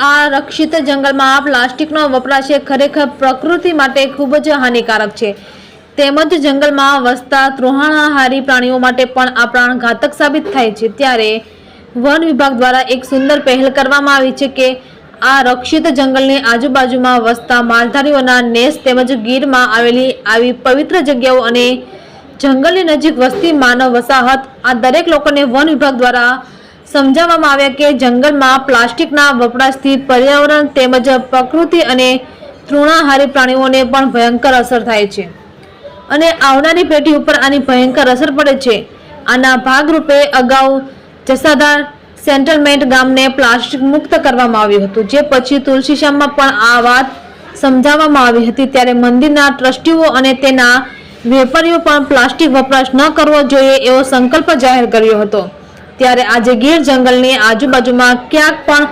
આ રક્ષિત જંગલમાં પ્લાસ્ટિકનો વપરાશ એ ખરેખર પ્રકૃતિ માટે ખૂબ જ હાનિકારક છે. તેમજ જંગલમાં વસતા ત્રોહાણાહારી પ્રાણીઓ માટે પણ આ પ્રાણઘાતક સાબિત થાય છે. ત્યારે વન વિભાગ દ્વારા એક સુંદર પહેલ કરવામાં આવી છે કે આ રક્ષિત જંગલની આજુબાજુમાં વસતા માલધારીઓના નેસ તેમજ ગીરમાં આવેલી આવી પવિત્ર જગ્યાઓ અને જંગલની નજીક વસતી માનવ વસાહત આ દરેક લોકોને વન વિભાગ દ્વારા સમજાવવામાં આવ્યા કે જંગલમાં પ્લાસ્ટિકના વપરાશથી પર્યાવરણ તેમજ પ્રકૃતિ અને તૃણાહારી પ્રાણીઓને પણ ભયંકર અસર થાય છે. અને આવનારી પેઢી ઉપર આની ભયંકર અસર પડે છે. આના ભાગરૂપે અગાઉ જસાદાર સેન્ટલમેન્ટ ગામને પ્લાસ્ટિક મુક્ત કરવામાં આવ્યું હતું, જે પછી તુલસીશ્યામમાં પણ આ વાત સમજાવવામાં આવી હતી. ત્યારે મંદિરના ટ્રસ્ટીઓ અને તેના વેપારીઓ પણ પ્લાસ્ટિક વપરાશ ન કરવો જોઈએ એવો સંકલ્પ જાહેર કર્યો હતો. ત્યારે આજે ગીર જંગલની આજુબાજુમાં ક્યાંક પણ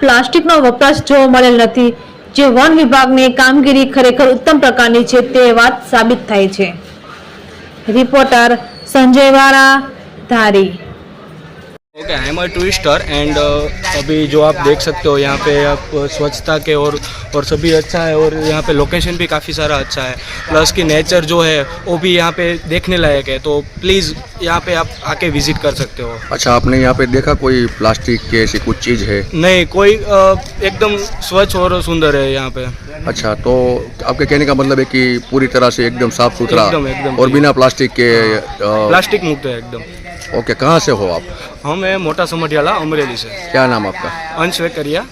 પ્લાસ્ટિકનો વપરાશ જોવા મળેલ નથી. જે વન વિભાગની કામગીરી ખરેખર ઉત્તમ પ્રકારની છે તે વાત સાબિત થાય છે. Reporter Sanjay Vala Dhari okay I am a tourister and अभी जो आप देख सकते हो यहाँ पे आप स्वच्छता के और और सभी अच्छा है और यहाँ पे लोकेशन भी काफ़ी सारा अच्छा है। प्लस की नेचर जो है वो भी यहाँ पे देखने लायक है तो प्लीज़ यहाँ पे आप आके विज़िट कर सकते हो। अच्छा आपने यहाँ पे देखा कोई प्लास्टिक की ऐसी कुछ चीज़ है? नहीं कोई एकदम स्वच्छ और सुंदर है यहाँ पे। अच्छा तो आपके कहने का मतलब है कि पूरी तरह से एकदम साफ़ सुथरा। और बिना प्लास्टिक के प्लास्टिक मुक्त है एकदम। ओके कहाँ से हो आप? हम અમે મોટા સુમઢિયાલા અમરેલી છે. ક્યાં નામ આપકા? અંશ વેકરિયા.